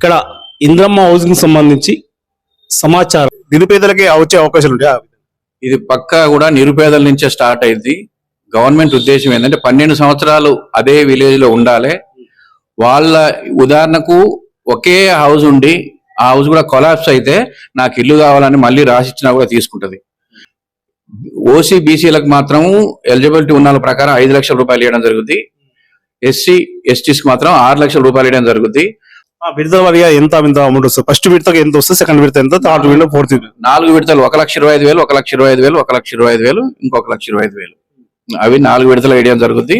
ఇక్కడ ఇంద్రమ్మ హౌసింగ్ సంబంధించి సమాచారం. నిరుపేదలకి వచ్చే అవకాశాలు ఉంటాయి? ఇది పక్కా కూడా నిరుపేదల నుంచే స్టార్ట్ అయింది. గవర్నమెంట్ ఉద్దేశం ఏంటంటే పన్నెండు సంవత్సరాలు అదే విలేజ్లో ఉండాలి. వాళ్ళ ఉదాహరణకు ఒకే హౌస్ ఉండి ఆ హౌస్ కూడా కొలాప్స్ అయితే నాకు ఇల్లు కావాలని మళ్ళీ రాసిచ్చినా కూడా తీసుకుంటది. ఓసీ బీసీలకు మాత్రం ఎలిజిబిలిటీ ఉన్న వాళ్ళ ప్రకారం ఐదు లక్షల రూపాయలు ఇవ్వడం జరుగుద్ది. ఎస్సీ ఎస్టీస్కి మాత్రం ఆరు లక్షల రూపాయలు ఇవ్వడం జరుగుద్ది. విడతల వారిగా ఎంత ఎంత అమౌంట్ వస్తుంది? ఫస్ట్ విడతకు ఎంత వస్తుంది? సెకండ్ విడత ఎంత థర్డ్ విడత. ఫోర్త్ నాలుగు విడతలు ఒక లక్ష ఇరవై ఐదు వేలు ఒక లక్ష ఇరవై ఐదు వేలు ఒక లక్ష ఇరవై ఐదు వేలు ఇంకొక లక్ష ఇరవై ఐదు వేలు. అవి నాలుగు విడతలు వేయడం జరుగుద్ది.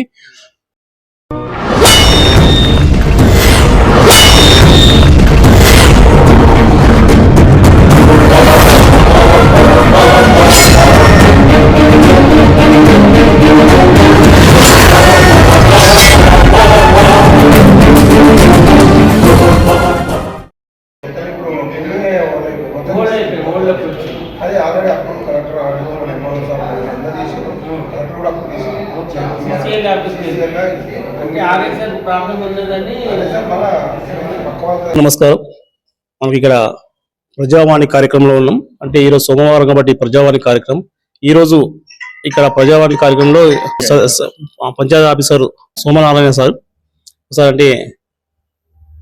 నమస్కారం. మనకి ఇక్కడ ప్రజావాణి కార్యక్రమంలో ఉన్నాం. అంటే ఈరోజు సోమవారం కాబట్టి ప్రజావాణి కార్యక్రమం. ఈ రోజు ఇక్కడ ప్రజావాణి కార్యక్రమంలో panchayati officer Somanarayana sir. Sir అంటే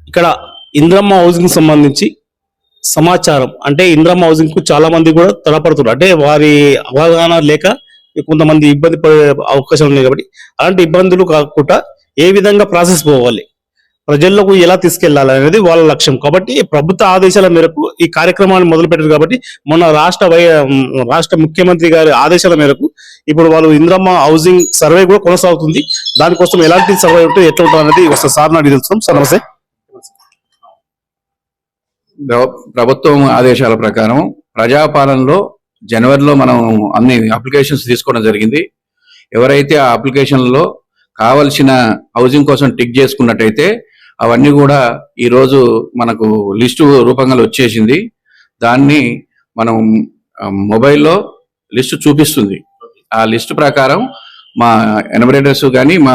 ఇక్కడ ఇంద్రమ్మ హౌసింగ్ సంబంధించి సమాచారం. అంటే ఇంద్రమ్మ హౌసింగ్కు చాలా మంది కూడా తడపడుతున్నారు. అంటే వారి అవగాహన లేక కొంతమంది ఇబ్బంది పడే అవకాశం ఉన్నాయి కాబట్టి అలాంటి ఇబ్బందులు కాకుండా ఏ విధంగా ప్రాసెస్ పోవాలి ప్రజల్లోకి ఎలా తీసుకెళ్ళాలి అనేది వాళ్ళ లక్ష్యం. కాబట్టి ప్రభుత్వ ఆదేశాల మేరకు ఈ కార్యక్రమాన్ని మొదలు పెట్టారు కాబట్టి మొన్న రాష్ట్ర వై రాష్ట్ర ముఖ్యమంత్రి గారి ఆదేశాల మేరకు ఇప్పుడు వాళ్ళు ఇంద్రమ్మ హౌసింగ్ సర్వే కూడా కొనసాగుతుంది. దానికోసం ఎలాంటి సర్వే ఉంటే ఎట్లా ఉంటుంది అనేది ఒకసారి సార్ నాకు తెలుసుకుందాం. సార్ నమస్తే. ప్రభుత్వం ఆదేశాల ప్రకారం ప్రజాపాలనలో జనవరిలో మనం అన్ని అప్లికేషన్స్ తీసుకోవడం జరిగింది. ఎవరైతే ఆ అప్లికేషన్లో కావలసిన హౌసింగ్ కోసం టిక్ చేసుకున్నట్టయితే అవన్నీ కూడా ఈ రోజు మనకు లిస్టు రూపంగా వచ్చేసింది. దాన్ని మనం మొబైల్లో లిస్టు చూపిస్తుంది. ఆ లిస్టు ప్రకారం మా ఎనబరేటర్స్ కానీ మా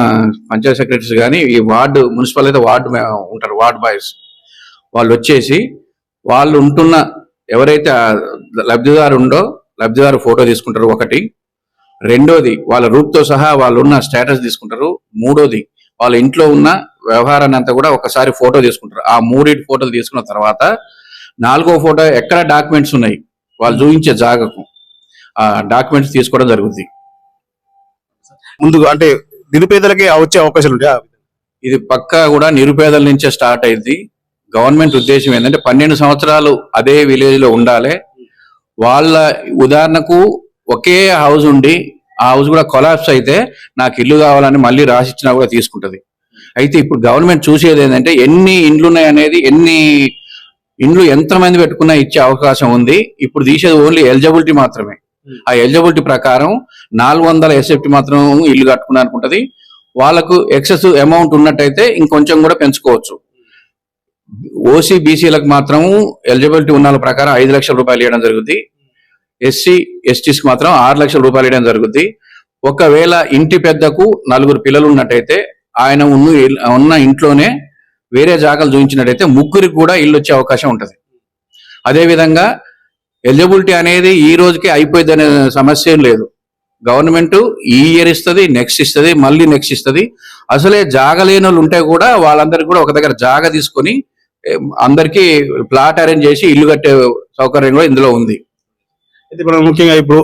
పంచాయత్ సెక్రటరీస్ కానీ ఈ వార్డు మున్సిపల్ అయితే వార్డు ఉంటారు వార్డ్ బాయ్స్. వాళ్ళు వచ్చేసి వాళ్ళు ఉంటున్న ఎవరైతే లబ్ధిదారు ఉందో లబ్ధిదారు ఫోటో తీసుకుంటారు ఒకటి రెండోది వాళ్ళ రూప్తో సహా వాళ్ళు ఉన్న స్టేటస్ తీసుకుంటారు. మూడోది వాళ్ళ ఇంట్లో ఉన్న వ్యవహారాన్ని అంతా కూడా ఒకసారి ఫోటో తీసుకుంటారు. ఆ మూడింటి ఫోటోలు తీసుకున్న తర్వాత నాలుగో ఫోటో ఎక్కడ డాక్యుమెంట్స్ ఉన్నాయి? వాళ్ళు చూపించే జాగకు ఆ డాక్యుమెంట్స్ తీసుకోవడం జరుగుతుంది ముందు అంటే నిరుపేదలకి వచ్చే అవకాశాలు ఉంటాయి? ఇది పక్కా కూడా నిరుపేదల నుంచే స్టార్ట్ అయింది. గవర్నమెంట్ ఉద్దేశం ఏంటంటే పన్నెండు సంవత్సరాలు అదే విలేజ్లో ఉండాలి. వాళ్ళ ఉదాహరణకు ఒకే హౌస్ ఉండి ఆ హౌస్ కూడా కొలాప్స్ అయితే నాకు ఇల్లు కావాలని మళ్ళీ రాసిచ్చినా కూడా తీసుకుంటది. అయితే ఇప్పుడు గవర్నమెంట్ చూసేది ఏంటంటే ఎన్ని ఇండ్లు ఉన్నాయి అనేది ఎన్ని ఇండ్లు ఎంతమంది పెట్టుకున్నా ఇచ్చే అవకాశం ఉంది. ఇప్పుడు తీసేది ఓన్లీ ఎలిజిబిలిటీ మాత్రమే. ఆ ఎలిజిబిలిటీ ప్రకారం నాలుగు వందల ఎస్ఎఫ్టీ మాత్రం ఇల్లు కట్టుకున్నానికి ఉంటది వాళ్ళకు ఎక్సెస్ అమౌంట్ ఉన్నట్టయితే ఇంకొంచెం కూడా పెంచుకోవచ్చు. ఓసీ బీసీలకు మాత్రం ఎలిజిబిలిటీ ఉన్న ప్రకారం ఐదు లక్షల రూపాయలు ఇవ్వడం జరుగుద్ది. ఎస్సీ ఎస్టీస్కి మాత్రం ఆరు లక్షల రూపాయలు ఇవ్వడం జరుగుద్ది. ఒకవేళ ఇంటి పెద్దకు నలుగురు పిల్లలు ఉన్నట్టయితే ఆయన ఉన్న ఉన్న ఇంట్లోనే వేరే జాగాలు చూపించినట్టయితే ముగ్గురికి కూడా ఇల్లు వచ్చే అవకాశం ఉంటుంది. అదేవిధంగా ఎలిజిబిలిటీ అనేది ఈ రోజుకి అయిపోయింది అనే సమస్య లేదు. గవర్నమెంట్ ఈ ఇయర్ ఇస్తుంది నెక్స్ట్ ఇస్తుంది మళ్ళీ నెక్స్ట్ ఇస్తుంది. అసలే జాగలేని వాళ్ళు ఉంటే కూడా వాళ్ళందరికీ కూడా ఒక దగ్గర జాగ తీసుకొని అందరికీ ప్లాట్ అరేంజ్ చేసి ఇల్లు కట్టే సౌకర్యం కూడా ఇందులో ఉంది. అయితే మనం ముఖ్యంగా ఇప్పుడు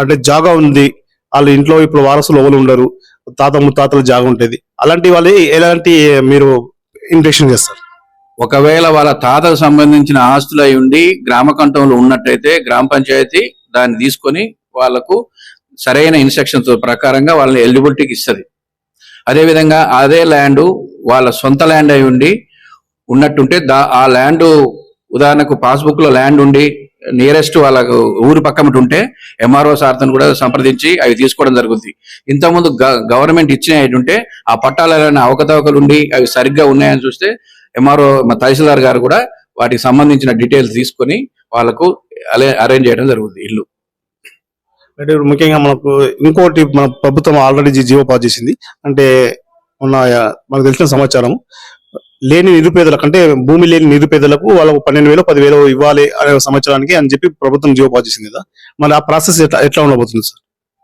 అంటే జాగా ఉంది. వాళ్ళ ఇంట్లో ఇప్పుడు వారసులు ఎవరు ఉండరు. తాత ముత్తాతలు జాగా ఉంటుంది. అలాంటి వాళ్ళు ఎలాంటి మీరు ఇంటెక్షన్ చేస్తారు? ఒకవేళ వాళ్ళ తాతకు సంబంధించిన ఆస్తులు అయి ఉండి గ్రామ కంఠంలో ఉన్నట్టయితే గ్రామ పంచాయతీ దాన్ని తీసుకొని వాళ్ళకు సరైన ఇన్స్ట్రక్షన్స్ ప్రకారంగా వాళ్ళని ఎలిజిబిలిటీకి ఇస్తుంది. అదేవిధంగా అదే ల్యాండ్ వాళ్ళ సొంత ల్యాండ్ అయి ఉండి ఉన్నట్టుంటే దా ఆ ల్యాండ్ ఉదాహరణకు పాస్బుక్లో ల్యాండ్ ఉండి నియరెస్ట్ వాళ్ళకు ఊరు పక్కన ఉంటే ఎంఆర్ఓ సార్తో కూడా సంప్రదించి అవి తీసుకోవడం జరుగుతుంది ఇంతకుముందు గవర్నమెంట్ ఇచ్చిన ఉంటే ఆ పట్టాలలో అవకతవకలు ఉండి అవి సరిగ్గా ఉన్నాయని చూస్తే ఎంఆర్ఓ తహసీల్దార్ గారు కూడా వాటికి సంబంధించిన డీటెయిల్స్ తీసుకొని వాళ్ళకు అరేంజ్ చేయడం జరుగుతుంది ఇల్లు. అంటే ముఖ్యంగా మనకు ఇంకోటి మన ప్రభుత్వం ఆల్రెడీ జీవో పాస్ చేసింది. అంటే మొన్న మనకు తెలిసిన సమాచారం లేని నిరుపేదలకు అంటే భూమి లేని నిరుపేదలకు వాళ్ళకు పన్నెండు వేలు పదివేలు ఇవ్వాలి అనే సంవత్సరానికి అని చెప్పి ప్రభుత్వం జీవో పాస్ చేసింది కదా. మరి ఆ ప్రాసెస్ ఎట్లా ఎట్లా ఉండబోతుంది సార్?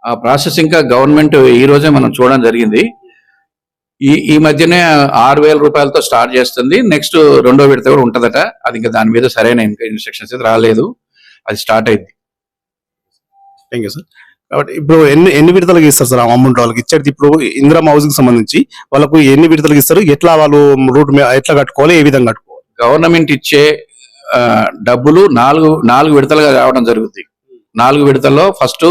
ఆ ప్రాసెస్ ఇంకా గవర్నమెంట్ ఈ రోజే మనం చూడడం జరిగింది. ఈ ఈ మధ్యనే ఆరు వేల రూపాయలతో స్టార్ట్ చేస్తుంది. నెక్స్ట్ రెండో విడత కూడా ఉంటదట. అది ఇంకా దాని మీద సరైన ఇన్స్ట్రక్షన్స్ రాలేదు. అది స్టార్ట్ అయింది. Thank you sir. కాబట్టి ఇప్పుడు ఎన్ని ఎన్ని విడతలకు ఇస్తారు సార్ అమౌంట్ వాళ్ళకి? ఇచ్చేది ఇప్పుడు ఇందిరా హౌసింగ్ సంబంధించి వాళ్ళకు ఎన్ని విడతలకు ఇస్తారు? ఎట్లా వాళ్ళు రూట్ మీద ఎట్లా కట్టుకోవాలి? ఏ విధంగా కట్టుకోవాలి? గవర్నమెంట్ ఇచ్చే డబ్బులు నాలుగు నాలుగు విడతలుగా రావడం జరుగుతుంది నాలుగు విడతల్లో ఫస్ట్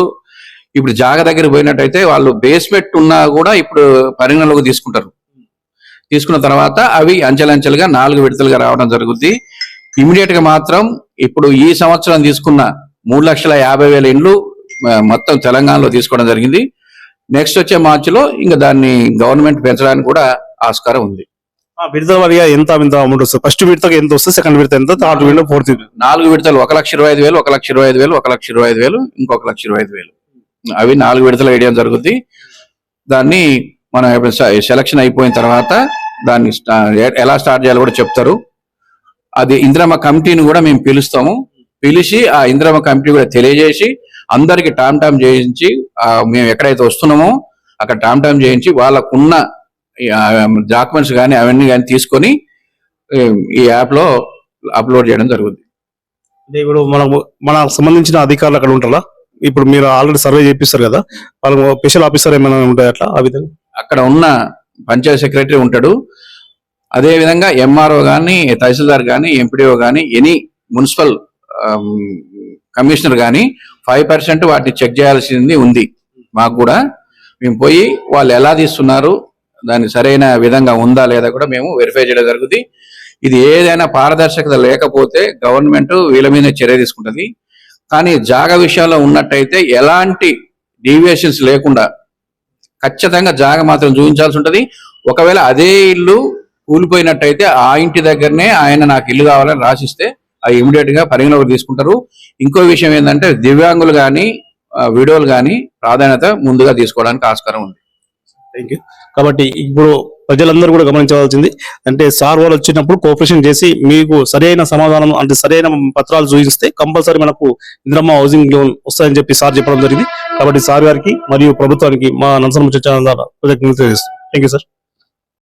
ఇప్పుడు జాగ దగ్గర పోయినట్టయితే వాళ్ళు బేస్మెంట్ ఉన్నా కూడా ఇప్పుడు పరిగణలోకి తీసుకుంటారు. తీసుకున్న తర్వాత అవి అంచెలంచెలుగా నాలుగు విడతలుగా రావడం జరుగుద్ది. ఇమీడియట్గా మాత్రం ఇప్పుడు ఈ సంవత్సరం తీసుకున్న మూడు లక్షల యాభై వేల ఇండ్లు మొత్తం తెలంగాణలో తీసుకోవడం జరిగింది. నెక్స్ట్ వచ్చే మార్చిలో ఇంకా దాన్ని గవర్నమెంట్ పెంచడానికి కూడా ఆస్కారం ఉంది. ఆ విడతల వారిగా ఎంత ఎంత అమౌంట్ వస్తుంది? ఫస్ట్ విడతకి ఎంత వస్తుంది? సెకండ్ విడత ఎంత థర్డ్ విడత. ఫోర్త్ నాలుగు విడతలు ఒక లక్ష ఇరవై ఐదు వేలు ఒక లక్ష ఇరవై ఐదు వేలు ఒక లక్ష ఇరవై ఐదు వేలు ఇంకొక లక్ష ఇరవై ఐదు వేలు. అవి నాలుగు విడతలు వేయడం జరుగుద్ది. దాన్ని మనం సెలక్షన్ అయిపోయిన తర్వాత దాన్ని ఎలా స్టార్ట్ చేయాలో కూడా చెప్తారు. అది ఇందిరమ్మ కమిటీని కూడా మేము పిలుస్తాము. పిలిచి ఆ ఇందిరమ్మ కమిటీ కూడా తెలియజేసి అందరికి టామ్ టామ్ చేయించి మేము ఎక్కడైతే వస్తున్నామో అక్కడ టామ్ టామ్ చేయించి వాళ్ళకున్న డాక్యుమెంట్స్ కానీ అవన్నీ కానీ తీసుకొని ఈ- ఈ యాప్లో అప్లోడ్ చేయడం జరుగుతుంది అంటే ఇప్పుడు మనకు మనకు సంబంధించిన అధికారులు అక్కడ ఉంటారా? ఇప్పుడు మీరు ఆల్రెడీ సర్వే చేపిస్తారు కదా వాళ్ళకు స్పెషల్ ఆఫీసర్ ఏమైనా ఉంటాయి అట్లా ఆ విధంగా? అక్కడ ఉన్న పంచాయత్ సెక్రటరీ ఉంటాడు. అదే విధంగా ఎంఆర్ఓ కానీ తహసీల్దార్ కానీ ఎంపీడీఓ కానీ ఎనీ మున్సిపల్ కమిషనర్ కానీ ఫైవ్ పర్సెంట్ వాటిని చెక్ చేయాల్సింది ఉంది. మాకు కూడా మేము పోయి వాళ్ళు ఎలా తీస్తున్నారు దాన్ని సరైన విధంగా ఉందా లేదా కూడా మేము వెరిఫై చేయడం జరుగుతుంది. ఇది ఏదైనా పారదర్శకత లేకపోతే గవర్నమెంట్ వీళ్ళ మీద చర్య తీసుకుంటుంది. కానీ జాగ విషయంలో ఉన్నట్టయితే ఎలాంటి డీవియేషన్స్ లేకుండా ఖచ్చితంగా జాగ మాత్రం చూపించాల్సి ఉంటుంది. ఒకవేళ అదే ఇల్లు కూలిపోయినట్టయితే ఆ ఇంటి దగ్గరనే ఆయన నాకు ఇల్లు కావాలని రాసిస్తే అవి ఇమీడియట్గా పరిగణలోకి తీసుకుంటారు. ఇంకో విషయం ఏంటంటే దివ్యాంగులు కానీ విడోలు కానీ ప్రాధాన్యత ముందుగా తీసుకోవడానికి ఆస్కారం ఉంది. థ్యాంక్ యూ కాబట్టి ఇప్పుడు ప్రజలందరూ కూడా గమనించవలసింది అంటే సార్ వాళ్ళు వచ్చినప్పుడు కోఆపరేషన్ చేసి మీకు సరైన సమాధానం అంటే సరైన పత్రాలు చూపిస్తే కంపల్సరీ మనకు ఇంద్రమ్మ హౌసింగ్ లోన్ వస్తాయని చెప్పి సార్ చెప్పడం జరిగింది. కాబట్టి సార్ గారికి మరియు ప్రభుత్వానికి మా నన్సన్ ముచ్చ ఛానల్ థ్యాంక్ యూ సార్